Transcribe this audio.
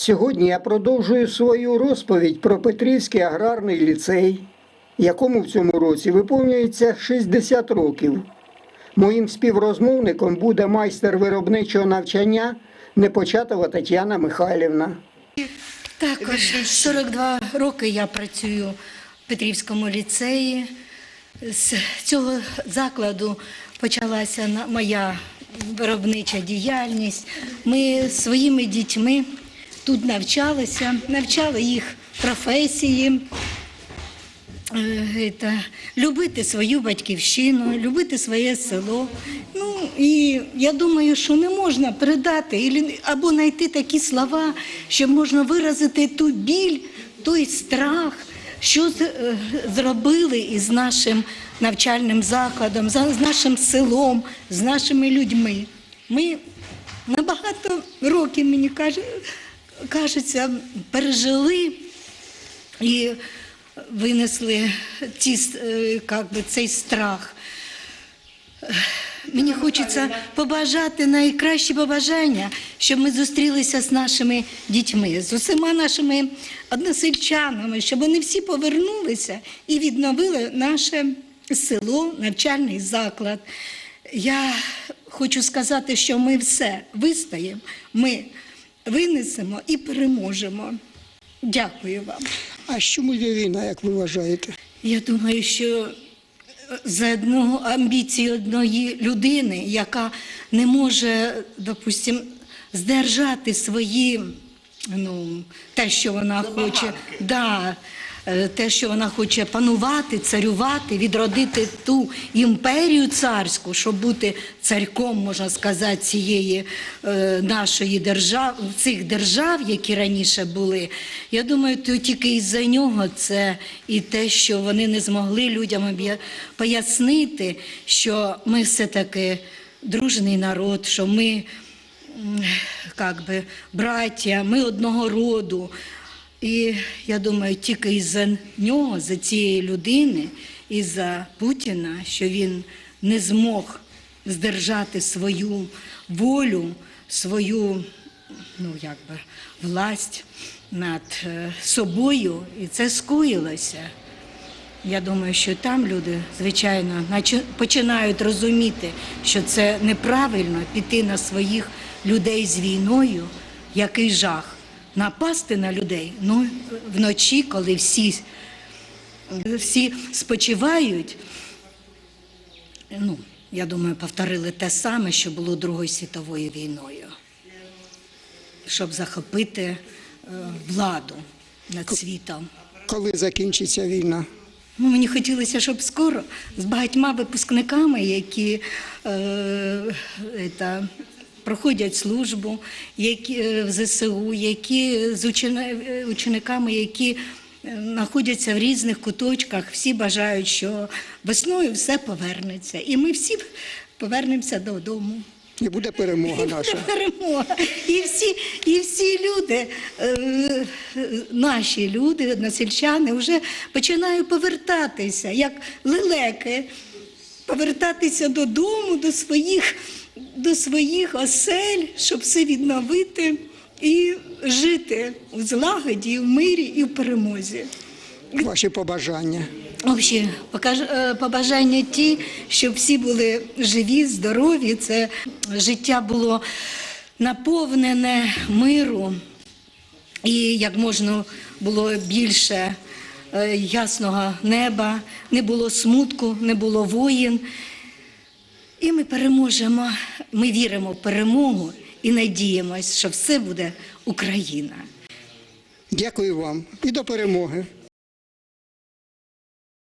Сьогодні я продовжую свою розповідь про Петрівський аграрний ліцей, якому в цьому році виповнюється 60 років. Моїм співрозмовником буде майстер виробничого навчання Непочатова Тетяна Михайлівна. Також 42 роки я працюю в Петрівському ліцеї. З цього закладу почалася моя виробнича діяльність. Ми своїми дітьми тут навчалися, навчали їх професії, е, любити свою батьківщину, любити своє село. Ну і я думаю, що не можна передати або знайти такі слова, щоб можна виразити ту біль, той страх, що е, зробили із нашим навчальним закладом, з нашим селом, з нашими людьми. Ми на багато років, мені каже, кажеться, пережили і винесли ці, е, как би, цей страх. Мені хочеться побажати найкращі побажання, щоб ми зустрілися з нашими дітьми, з усіма нашими односельчанами, щоб вони всі повернулися і відновили наше село, навчальний заклад. Я хочу сказати, що ми все вистоїмо, ми винесемо і переможемо. Дякую вам. А чому є війна, як ви вважаєте? Я думаю, що за одну амбіцію одної людини, яка не може, допустимо, здержати свої, ну, те, що вона хоче, да, е, те, що вона хоче панувати, царювати, відродити ту імперію царську, щоб бути царьком, можна сказати, цієї е, нашої держави, цих держав, які раніше були. Я думаю, то тільки із-за нього це і те, що вони не змогли людям пояснити, що ми все-таки дружний народ, що ми как би, браття, ми одного роду. І я думаю, тільки із-за нього, за цієї людини, і за Путіна, що він не змог здержати свою волю, свою ну, якби, власть над е, собою, і це скоїлося. Я думаю, що там люди, звичайно, починають розуміти, що це неправильно піти на своїх людей з війною, який жах. Напасти на людей ну, вночі, коли всі, всі спочивають. Ну, я думаю, повторили те саме, що було Другою світовою війною, щоб захопити е, владу над світом. Коли закінчиться війна? Ну, мені хотілося, щоб скоро з багатьма випускниками, які е, это, проходять службу, які е, в ЗСУ, які з е, учениками, які е, знаходяться в різних куточках, всі бажають, що весною все повернеться. І ми всі повернемося додому. І буде перемога І наша. буде перемога. І всі, і всі люди, наші люди, односельчани, вже починають повертатися, як лелеки, повертатися додому, до своїх, до своїх осель, щоб все відновити і жити у злагоді, в мирі і в перемозі. Ваші побажання. Взагалі, е, побажання ті, щоб всі були живі, здорові. Це життя було наповнене миру, і як можна було більше е, ясного неба, не було смутку, не було воїн. І ми переможемо. Ми віримо в перемогу і надіємось, що все буде Україна. Дякую вам і до перемоги.